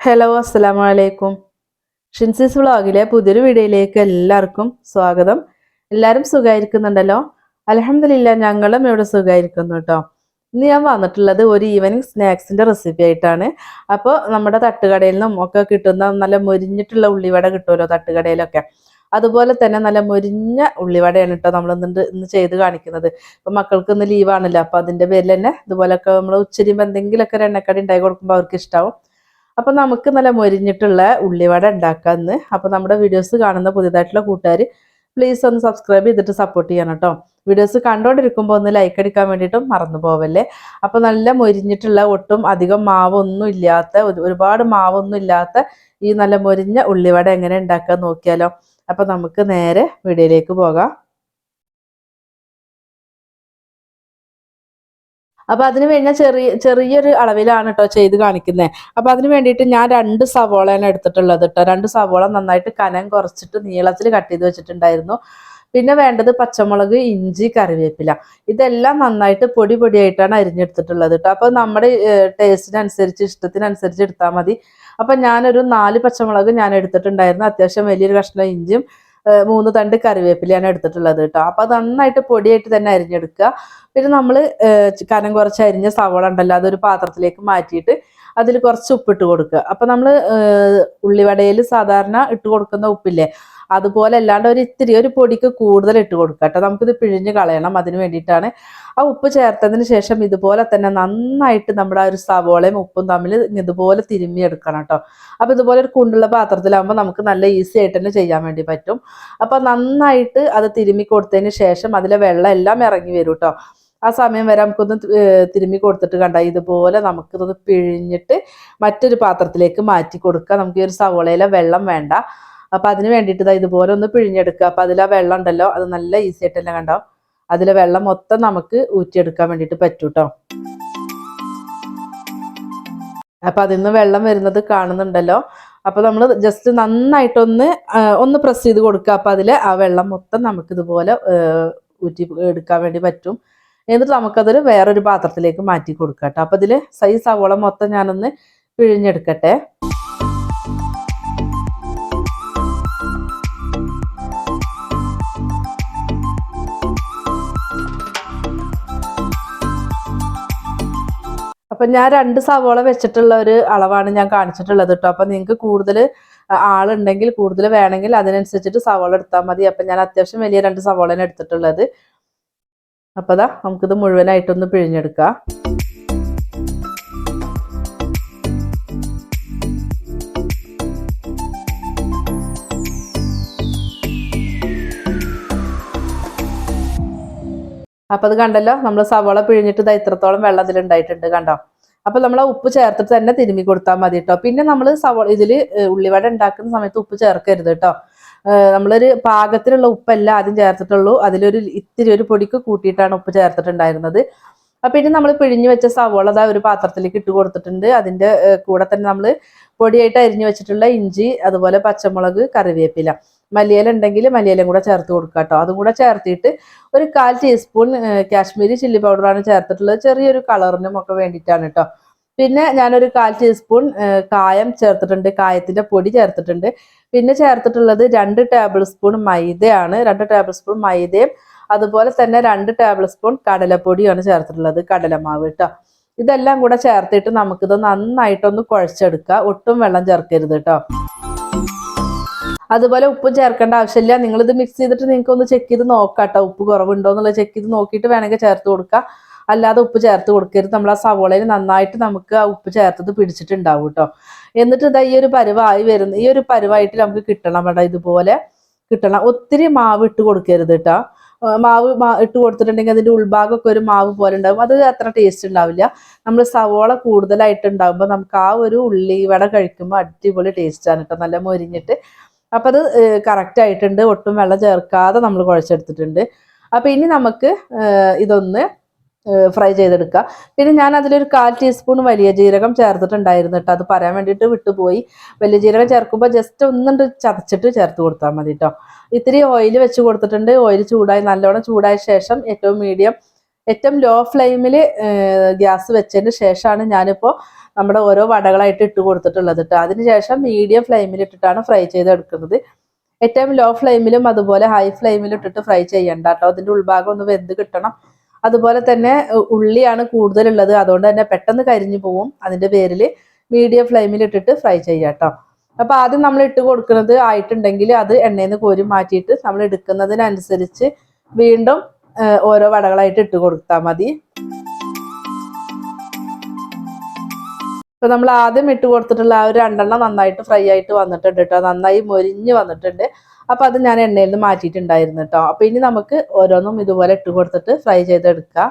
Hello അസ്സലാമു അലൈക്കും ഷിൻസിസ് വ്ളോഗിലെ പുതിയൊരു വീഡിയോയിലേക്ക് എല്ലാവർക്കും സ്വാഗതം. എല്ലാവരും സുഖമായിരിക്കുന്നുണ്ടല്ലോ? അലഹമില്ല ഞങ്ങളും ഇവിടെ സുഖമായിരിക്കുന്നു കേട്ടോ. ഇന്ന് ഞാൻ വന്നിട്ടുള്ളത് ഒരു ഈവനിങ് സ്നാക്സിന്റെ റെസിപ്പി ആയിട്ടാണ്. അപ്പോൾ നമ്മുടെ തട്ടുകടയിൽ നിന്നും ഒക്കെ കിട്ടുന്ന നല്ല മൊരിഞ്ഞിട്ടുള്ള ഉള്ളിവട കിട്ടുമല്ലോ തട്ടുകടയിലൊക്കെ. അതുപോലെ തന്നെ നല്ല മൊരിഞ്ഞ ഉള്ളിവടയാണ് കേട്ടോ നമ്മൾ ഇന്ന് ഇന്ന് ചെയ്ത് കാണിക്കുന്നത്. ഇപ്പം മക്കൾക്ക് ഇന്ന് ലീവാണല്ലോ അപ്പോൾ അതിന്റെ പേരിൽ തന്നെ ഇതുപോലൊക്കെ നമ്മൾ ഉച്ചരിയുമ്പോൾ എന്തെങ്കിലുമൊക്കെ ഒരു എണ്ണക്കടി ഉണ്ടാക്കി കൊടുക്കുമ്പോൾ അവർക്ക് ഇഷ്ടാവും. അപ്പോൾ നമുക്ക് നല്ല മൊരിഞ്ഞിട്ടുള്ള ഉള്ളിവട ഉണ്ടാക്കാമെന്ന് അപ്പോൾ നമ്മുടെ വീഡിയോസ് കാണുന്ന പുതിയതായിട്ടുള്ള കൂട്ടുകാർ പ്ലീസ് ഒന്ന് സബ്സ്ക്രൈബ് ചെയ്തിട്ട് സപ്പോർട്ട് ചെയ്യണം കേട്ടോ വീഡിയോസ് കണ്ടുകൊണ്ടിരിക്കുമ്പോൾ ഒന്ന് ലൈക്ക് അടിക്കാൻ വേണ്ടിയിട്ടും മറന്നു പോവല്ലേ? അപ്പോൾ നല്ല മൊരിഞ്ഞിട്ടുള്ള ഒട്ടും അധികം മാവൊന്നും ഇല്ലാത്ത ഒരു- ഒരുപാട് മാവൊന്നും ഇല്ലാത്ത ഈ നല്ല മൊരിഞ്ഞ ഉള്ളിവട എങ്ങനെ ഉണ്ടാക്കാൻ നോക്കിയാലോ. അപ്പോൾ നമുക്ക് നേരെ വീഡിയോയിലേക്ക് പോകാം. അപ്പൊ അതിന് വേണ്ടി ചെറിയ ചെറിയൊരു അളവിലാണ് കേട്ടോ ചെയ്ത് കാണിക്കുന്നത് അപ്പൊ അതിന് വേണ്ടിയിട്ട് ഞാൻ രണ്ട് സവോളയാണ് എടുത്തിട്ടുള്ളത് കേട്ടോ രണ്ട് സവോള നന്നായിട്ട് കനം കുറച്ചിട്ട് നീളത്തിൽ കട്ട് ചെയ്ത് വെച്ചിട്ടുണ്ടായിരുന്നു. പിന്നെ വേണ്ടത് പച്ചമുളക് ഇഞ്ചി കറിവേപ്പില. ഇതെല്ലാം നന്നായിട്ട് പൊടി പൊടിയായിട്ടാണ് അരിഞ്ഞെടുത്തിട്ടുള്ളത് കേട്ടോ അപ്പൊ നമ്മുടെ ടേസ്റ്റിനനുസരിച്ച് ഇഷ്ടത്തിനനുസരിച്ച് എടുത്താൽ മതി. അപ്പൊ ഞാനൊരു നാല് പച്ചമുളക് ഞാൻ എടുത്തിട്ടുണ്ടായിരുന്നു. അത്യാവശ്യം വലിയൊരു കഷ്ണം ഇഞ്ചിയും മൂന്ന് തണ്ട് കറിവേപ്പിലയാണ് എടുത്തിട്ടുള്ളത് കേട്ടോ. അപ്പൊ അത് നന്നായിട്ട് പൊടിയായിട്ട് തന്നെ അരിഞ്ഞെടുക്കുക. പിന്നെ നമ്മൾ കനം കുറച്ച് അരിഞ്ഞ സവോള ഉണ്ടല്ലോ അതൊരു പാത്രത്തിലേക്ക് മാറ്റിയിട്ട് അതിൽ കുറച്ച് ഉപ്പിട്ട് കൊടുക്കുക. അപ്പൊ നമ്മൾ ഉള്ളിവടയിൽ സാധാരണ ഇട്ട് കൊടുക്കുന്ന ഉപ്പില്ലേ അതുപോലെ അല്ലാണ്ട് ഒരു ഇത്തിരി ഒരു പൊടിക്ക് കൂടുതൽ ഇട്ട് കൊടുക്കുക കേട്ടോ. നമുക്കിത് പിഴിഞ്ഞ് കളയണം. അതിന് വേണ്ടിയിട്ടാണ് ആ ഉപ്പ് ചേർത്തതിന് ശേഷം ഇതുപോലെ തന്നെ നന്നായിട്ട് നമ്മുടെ ആ ഒരു സവോളയും ഉപ്പും തമ്മിൽ ഇതുപോലെ തിരുമ്മി എടുക്കണം കേട്ടോ. അപ്പം ഇതുപോലെ ഒരു കുണ്ടുള്ള പാത്രത്തിലാകുമ്പോൾ നമുക്ക് നല്ല ഈസി ആയിട്ട് തന്നെ ചെയ്യാൻ വേണ്ടി പറ്റും. അപ്പോൾ നന്നായിട്ട് അത് തിരുമ്മി കൊടുത്തതിന് ശേഷം അതിലെ വെള്ളം എല്ലാം ഇറങ്ങി വരും കേട്ടോ. ആ സമയം വരെ നമുക്കൊന്ന് തിരുമ്മി കൊടുത്തിട്ട് കണ്ട ഇതുപോലെ നമുക്കിതൊന്ന് പിഴിഞ്ഞിട്ട് മറ്റൊരു പാത്രത്തിലേക്ക് മാറ്റി കൊടുക്കുക. നമുക്ക് ഈ ഒരു സവോളയിലെ വെള്ളം വേണ്ട. അപ്പൊ അതിന് വേണ്ടിയിട്ട് ഇതുപോലെ ഒന്ന് പിഴിഞ്ഞെടുക്കുക. അപ്പൊ അതിൽ വെള്ളം ഉണ്ടല്ലോ അത് നല്ല ഈസി ആയിട്ട് തന്നെ കണ്ടോ? അതിലെ വെള്ളം മൊത്തം നമുക്ക് ഊറ്റിയെടുക്കാൻ വേണ്ടിയിട്ട് പറ്റൂട്ടോ. അപ്പൊ അതിൽ നിന്ന് വെള്ളം വരുന്നത് കാണുന്നുണ്ടല്ലോ. അപ്പൊ നമ്മൾ ജസ്റ്റ് നന്നായിട്ടൊന്ന് ഒന്ന് പ്രസ് ചെയ്ത് കൊടുക്കുക. അപ്പൊ അതിൽ ആ വെള്ളം മൊത്തം നമുക്ക് ഇതുപോലെ ഊറ്റി എടുക്കാൻ വേണ്ടി പറ്റും. എന്നിട്ട് നമുക്കതൊരു വേറൊരു പാത്രത്തിലേക്ക് മാറ്റി കൊടുക്കാം കേട്ടോ. അപ്പൊ ഇതിൽ സൈസ് സവോള മൊത്തം ഞാനൊന്ന് പിഴിഞ്ഞെടുക്കട്ടെ. അപ്പൊ ഞാൻ രണ്ട് സവോള വെച്ചിട്ടുള്ള ഒരു അളവാണ് ഞാൻ കാണിച്ചിട്ടുള്ളത് കേട്ടോ അപ്പൊ നിങ്ങൾക്ക് കൂടുതൽ ആളുണ്ടെങ്കിൽ കൂടുതൽ വേണമെങ്കിൽ അതിനനുസരിച്ചിട്ട് സവോള എടുത്താൽ മതി. അപ്പൊ ഞാൻ അത്യാവശ്യം വലിയ രണ്ട് സവോളനെ എടുത്തിട്ടുള്ളത്. അപ്പൊ ദാ നമുക്കിത് മുഴുവനായിട്ടൊന്ന് പിഴിഞ്ഞെടുക്കാം. അപ്പൊ അത് കണ്ടല്ലോ നമ്മൾ സവോള പിഴിഞ്ഞിട്ട് ഇതാ ഇത്രത്തോളം വെള്ളം ഇതിലുണ്ടായിട്ടുണ്ട് കണ്ടോ? അപ്പൊ നമ്മൾ ആ ഉപ്പ് ചേർത്തിട്ട് തന്നെ തിരുമ്മി കൊടുത്താൽ മതി കേട്ടോ പിന്നെ നമ്മൾ സവോള ഇതിൽ ഉള്ളിവട ഉണ്ടാക്കുന്ന സമയത്ത് ഉപ്പ് ചേർക്കരുത് കേട്ടോ നമ്മളൊരു പാകത്തിനുള്ള ഉപ്പല്ല ആദ്യം ചേർത്തിട്ടുള്ളൂ. അതിലൊരു ഇത്തിരി ഒരു പൊടിക്ക് കൂട്ടിയിട്ടാണ് ഉപ്പ് ചേർത്തിട്ടുണ്ടായിരുന്നത്. അപ്പൊ ഇനി നമ്മൾ പിഴിഞ്ഞു വെച്ച സവോള അതാ ഒരു പാത്രത്തിലേക്ക് ഇട്ട് കൊടുത്തിട്ടുണ്ട്. അതിന്റെ കൂടെ തന്നെ നമ്മൾ പൊടിയായിട്ട് അരിഞ്ഞു വെച്ചിട്ടുള്ള ഇഞ്ചി അതുപോലെ പച്ചമുളക് കറിവേപ്പില. മല്ലിയില ഉണ്ടെങ്കിൽ മല്ലിയിലയും കൂടെ ചേർത്ത് കൊടുക്കുക കേട്ടോ. അതും കൂടെ ചേർത്തിട്ട് ഒരു കാൽ ടീസ്പൂൺ കാശ്മീരി ചില്ലി പൗഡറാണ് ചേർത്തിട്ടുള്ളത്. ചെറിയൊരു കളറിനും ഒക്കെ വേണ്ടിയിട്ടാണ് കേട്ടോ. പിന്നെ ഞാനൊരു കാൽ ടീസ്പൂൺ കായം ചേർത്തിട്ടുണ്ട്. കായത്തിന്റെ പൊടി ചേർത്തിട്ടുണ്ട്. പിന്നെ ചേർത്തിട്ടുള്ളത് രണ്ട് ടേബിൾ സ്പൂൺ മൈദയാണ്. രണ്ട് ടേബിൾ സ്പൂൺ മൈദയും അതുപോലെ തന്നെ രണ്ട് ടേബിൾ സ്പൂൺ കടലപ്പൊടിയാണ് ചേർത്തിട്ടുള്ളത് കടലമാവ് കേട്ടോ ഇതെല്ലാം കൂടെ ചേർത്തിട്ട് നമുക്കിത് നന്നായിട്ടൊന്ന് കുഴച്ചെടുക്കുക. ഒട്ടും വെള്ളം ചേർക്കരുത് കേട്ടോ അതുപോലെ ഉപ്പ് ചേർക്കേണ്ട ആവശ്യമില്ല. നിങ്ങൾ ഇത് മിക്സ് ചെയ്തിട്ട് നിങ്ങൾക്ക് ഒന്ന് ചെക്ക് ചെയ്ത് നോക്കാം കേട്ടോ ഉപ്പ് കുറവുണ്ടോ എന്നുള്ളത് ചെക്ക് ചെയ്ത് നോക്കിയിട്ട് വേണമെങ്കിൽ ചേർത്ത് കൊടുക്കുക അല്ലാതെ ഉപ്പ് ചേർത്ത് കൊടുക്കരുത്. നമ്മൾ ആ സവോളയിൽ നന്നായിട്ട് നമുക്ക് ആ ഉപ്പ് ചേർത്തത് പിടിച്ചിട്ടുണ്ടാവും കേട്ടോ എന്നിട്ട് ഇതാ ഈ ഒരു പരുവായി വരുന്ന ഈ ഒരു പരുവായിട്ട് നമുക്ക് കിട്ടണം കേട്ടോ ഇതുപോലെ. കിട്ടണം. ഒത്തിരി മാവ് ഇട്ട് കൊടുക്കരുത് കേട്ടോ മാവ് ഇട്ട് കൊടുത്തിട്ടുണ്ടെങ്കിൽ അതിന്റെ ഉൾഭാഗമൊക്കെ ഒരു മാവ് പോലെ ഉണ്ടാവും. അത് അത്ര ടേസ്റ്റ് ഉണ്ടാവില്ല. നമ്മൾ സവോള കൂടുതലായിട്ട് ഉണ്ടാകുമ്പോൾ നമുക്ക് ആ ഒരു ഉള്ളി വട കഴിക്കുമ്പോൾ അടിപൊളി ടേസ്റ്റാണ് കേട്ടോ നല്ല മൊരിഞ്ഞിട്ട്. അപ്പം അത് കറക്റ്റ് ആയിട്ടുണ്ട്. ഒട്ടും വെള്ളം ചേർക്കാതെ നമ്മൾ കുഴച്ചെടുത്തിട്ടുണ്ട്. അപ്പം ഇനി നമുക്ക് ഇതൊന്ന് ഫ്രൈ ചെയ്തെടുക്കുക. പിന്നെ ഞാൻ അതിലൊരു കാൽ ടീസ്പൂൺ വലിയ ജീരകം ചേർത്തിട്ടുണ്ടായിരുന്നു കേട്ടോ. അത് പറയാൻ വേണ്ടിയിട്ട് വിട്ടുപോയി. വലിയ ജീരകം ചേർക്കുമ്പോൾ ജസ്റ്റ് ഒന്നുണ്ട് ചതച്ചിട്ട് ചേർത്ത് കൊടുത്താൽ മതി കേട്ടോ ഇത്തിരി ഓയിൽ വെച്ച് കൊടുത്തിട്ടുണ്ട്. ഓയിൽ ചൂടായി നല്ലോണം ചൂടായ ശേഷം ഏറ്റവും മീഡിയം ഏറ്റവും ലോ ഫ്ലെയിമിൽ ഗ്യാസ് വെച്ചതിന് ശേഷമാണ് ഞാനിപ്പോൾ നമ്മുടെ ഓരോ വടകളായിട്ട് ഇട്ട് കൊടുത്തിട്ടുള്ളത് കേട്ടോ അതിനുശേഷം മീഡിയം ഫ്ലെയിമിൽ ഇട്ടിട്ടാണ് ഫ്രൈ ചെയ്തെടുക്കുന്നത്. ഏറ്റവും ലോ ഫ്ലെയിമിലും അതുപോലെ ഹൈ ഫ്ലെയിമിലും ഇട്ടിട്ട് ഫ്രൈ ചെയ്യണ്ട കേട്ടോ അതിന്റെ ഉൾഭാഗം ഒന്ന് വെന്ത് കിട്ടണം. അതുപോലെ തന്നെ ഉള്ളിയാണ് കൂടുതലുള്ളത്. അതുകൊണ്ട് തന്നെ പെട്ടെന്ന് കരിഞ്ഞു പോവും അതിന്റെ പേരിൽ മീഡിയം ഫ്ലെയിമിൽ ഇട്ടിട്ട് ഫ്രൈ ചെയ്യാം കേട്ടോ. അപ്പോൾ ആദ്യം നമ്മൾ ഇട്ട് കൊടുക്കുന്നത് ആയിട്ടുണ്ടെങ്കിൽ അത് എണ്ണയിൽ നിന്ന് കോരി മാറ്റിയിട്ട് നമ്മൾ എടുക്കുന്നതിനനുസരിച്ച് വീണ്ടും ഓരോ വടകളായിട്ട് ഇട്ട് കൊടുത്താൽ മതി. ഇപ്പൊ നമ്മൾ ആദ്യം ഇട്ട് കൊടുത്തിട്ടുള്ള ആ ഒരു രണ്ടെണ്ണം നന്നായിട്ട് ഫ്രൈ ആയിട്ട് വന്നിട്ടുണ്ട് കേട്ടോ. നന്നായി മൊരിഞ്ഞ് വന്നിട്ടുണ്ട്. അപ്പൊ അത് ഞാൻ എണ്ണയിൽ നിന്ന് മാറ്റിയിട്ടുണ്ടായിരുന്നു കേട്ടോ അപ്പൊ ഇനി നമുക്ക് ഓരോന്നും ഇതുപോലെ ഇട്ട് കൊടുത്തിട്ട് ഫ്രൈ ചെയ്തെടുക്കാം.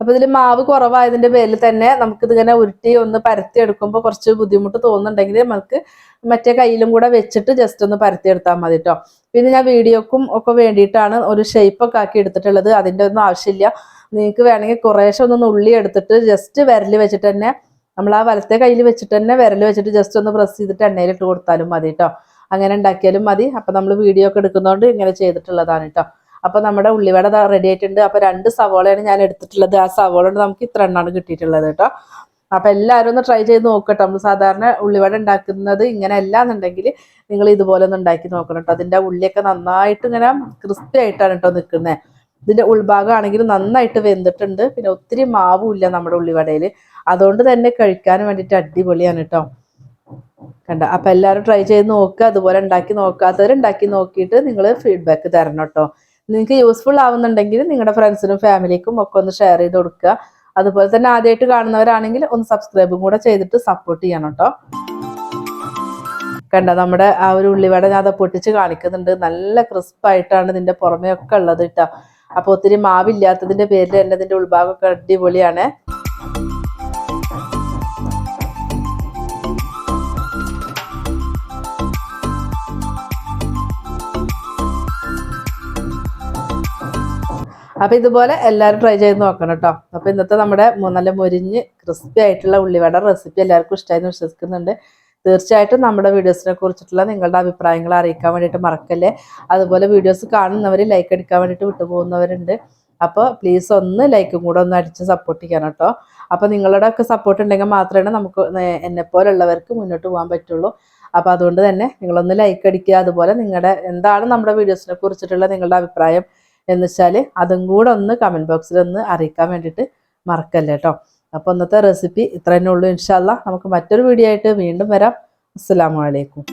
അപ്പൊ ഇതിൽ മാവ് കുറവായതിന്റെ പേരിൽ തന്നെ നമുക്ക് ഇതിങ്ങനെ ഉരുട്ടി ഒന്ന് പരത്തി എടുക്കുമ്പോൾ കുറച്ച് ബുദ്ധിമുട്ട് തോന്നുന്നുണ്ടെങ്കിൽ നമുക്ക് മറ്റേ കയ്യിലും കൂടെ വെച്ചിട്ട് ജസ്റ്റ് ഒന്ന് പരത്തി എടുത്താൽ മതി കേട്ടോ പിന്നെ ഞാൻ വീഡിയോക്കും ഒക്കെ വേണ്ടിയിട്ടാണ് ഒരു ഷേപ്പ് ഒക്കെ ആക്കി എടുത്തിട്ടുള്ളത്. അതിന്റെ ഒന്നും ആവശ്യമില്ല. നിങ്ങൾക്ക് വേണമെങ്കിൽ കുറേശ്ശെ ഒന്ന് ഉള്ളി എടുത്തിട്ട് ജസ്റ്റ് വിരൽ വെച്ചിട്ട് തന്നെ നമ്മൾ ആ വലത്തെ കയ്യിൽ വെച്ചിട്ട് തന്നെ വിരൽ വെച്ചിട്ട് ജസ്റ്റ് ഒന്ന് പ്രസ് ചെയ്തിട്ട് എണ്ണയിൽ ഇട്ട് കൊടുത്താലും മതി കേട്ടോ അങ്ങനെ ഉണ്ടാക്കിയാലും മതി. അപ്പം നമ്മൾ വീഡിയോ ഒക്കെ എടുക്കുന്നതുകൊണ്ട് ഇങ്ങനെ ചെയ്തിട്ടുള്ളതാണ് കേട്ടോ അപ്പോൾ നമ്മുടെ ഉള്ളിവട റെഡി ആയിട്ടുണ്ട്. അപ്പോൾ രണ്ട് സവോളയാണ് ഞാൻ എടുത്തിട്ടുള്ളത്. ആ സവോള കൊണ്ട് നമുക്ക് ഇത്ര എണ്ണമാണ് കിട്ടിയിട്ടുള്ളത് കേട്ടോ അപ്പം എല്ലാവരും ഒന്ന് ട്രൈ ചെയ്ത് നോക്കട്ടോ. നമ്മൾ സാധാരണ ഉള്ളിവട ഉണ്ടാക്കുന്നത് ഇങ്ങനെ അല്ല എന്നുണ്ടെങ്കിൽ നിങ്ങൾ ഇതുപോലെ ഒന്ന് ഉണ്ടാക്കി നോക്കണം കേട്ടോ അതിന്റെ ഉള്ളിയൊക്കെ നന്നായിട്ട് ഇങ്ങനെ ക്രിസ്പി ആയിട്ടാണ് കേട്ടോ നിൽക്കുന്നത് ഇതിന്റെ ഉൾഭാഗം ആണെങ്കിൽ നന്നായിട്ട് വെന്തിട്ടുണ്ട്. പിന്നെ ഒത്തിരി മാവും ഇല്ല നമ്മുടെ ഉള്ളിവടയിൽ. അതുകൊണ്ട് തന്നെ കഴിക്കാൻ വേണ്ടിയിട്ട് അടിപൊളിയാണ് കേട്ടോ കണ്ട അപ്പൊ എല്ലാവരും ട്രൈ ചെയ്ത് നോക്കുക അതുപോലെ ഉണ്ടാക്കി നോക്കാത്തവർ ഉണ്ടാക്കി നോക്കിയിട്ട് നിങ്ങൾ ഫീഡ്ബാക്ക് തരണം കേട്ടോ നിങ്ങൾക്ക് യൂസ്ഫുൾ ആവുന്നുണ്ടെങ്കിൽ നിങ്ങളുടെ ഫ്രണ്ട്സിനും ഫാമിലിക്കും ഒക്കെ ഒന്ന് ഷെയർ ചെയ്ത് കൊടുക്കുക. അതുപോലെ തന്നെ ആദ്യമായിട്ട് കാണുന്നവരാണെങ്കിൽ ഒന്ന് സബ്സ്ക്രൈബും കൂടെ ചെയ്തിട്ട് സപ്പോർട്ട് ചെയ്യണം കേട്ടോ കണ്ട നമ്മുടെ ആ ഒരു ഉള്ളിവട ഞാൻ അത് പൊട്ടിച്ച് കാണിക്കുന്നുണ്ട്. നല്ല ക്രിസ്പ് ആയിട്ടാണ് ഇതിന്റെ പുറമേ ഒക്കെ ഉള്ളത് കേട്ടോ അപ്പൊ ഒത്തിരി മാവില്ലാത്തതിന്റെ പേരിൽ തന്നെ ഇതിന്റെ ഉൾഭാഗമൊക്കെ അടിപൊളിയാണ്. അപ്പൊ ഇതുപോലെ എല്ലാവരും ട്രൈ ചെയ്ത് നോക്കണം കേട്ടോ. അപ്പൊ ഇന്നത്തെ നമ്മുടെ നല്ല മുരിഞ്ഞ് ക്രിസ്പി ആയിട്ടുള്ള ഉള്ളിവട റെസിപ്പി എല്ലാവർക്കും ഇഷ്ടമായി വിശ്വസിക്കുന്നുണ്ട്. തീർച്ചയായിട്ടും നമ്മുടെ വീഡിയോസിനെ കുറിച്ചിട്ടുള്ള നിങ്ങളുടെ അഭിപ്രായങ്ങൾ അറിയിക്കാൻ വേണ്ടിയിട്ട് മറക്കല്ലേ? അതുപോലെ വീഡിയോസ് കാണുന്നവർ ലൈക്ക് അടിക്കാൻ വേണ്ടിയിട്ട് വിട്ടുപോകുന്നവരുണ്ട്. അപ്പോൾ പ്ലീസ് ഒന്ന് ലൈക്കും കൂടെ ഒന്ന് അടിച്ച് സപ്പോർട്ട് ചെയ്യണം കേട്ടോ അപ്പോൾ നിങ്ങളുടെ ഒക്കെ സപ്പോർട്ട് ഉണ്ടെങ്കിൽ മാത്രമേ നമുക്ക് എന്നെപ്പോലുള്ളവർക്ക് മുന്നോട്ട് പോകാൻ പറ്റുള്ളൂ. അപ്പോൾ അതുകൊണ്ട് തന്നെ നിങ്ങളൊന്ന് ലൈക്ക് അടിക്കുക. അതുപോലെ നിങ്ങളുടെ എന്താണ് നമ്മുടെ വീഡിയോസിനെ കുറിച്ചിട്ടുള്ള നിങ്ങളുടെ അഭിപ്രായം എന്ന് വെച്ചാൽ അതും കൂടെ ഒന്ന് കമന്റ് ബോക്സിൽ ഒന്ന് അറിയിക്കാൻ വേണ്ടിയിട്ട് മറക്കല്ലേ കേട്ടോ അപ്പോൾ ഇന്നത്തെ റെസിപ്പി ഇത്ര തന്നെ ഉള്ളൂ ഇൻഷാല്ല നമുക്ക് മറ്റൊരു വീഡിയോ ആയിട്ട് വീണ്ടും വരാം. അസ്സലാമു അലൈക്കും.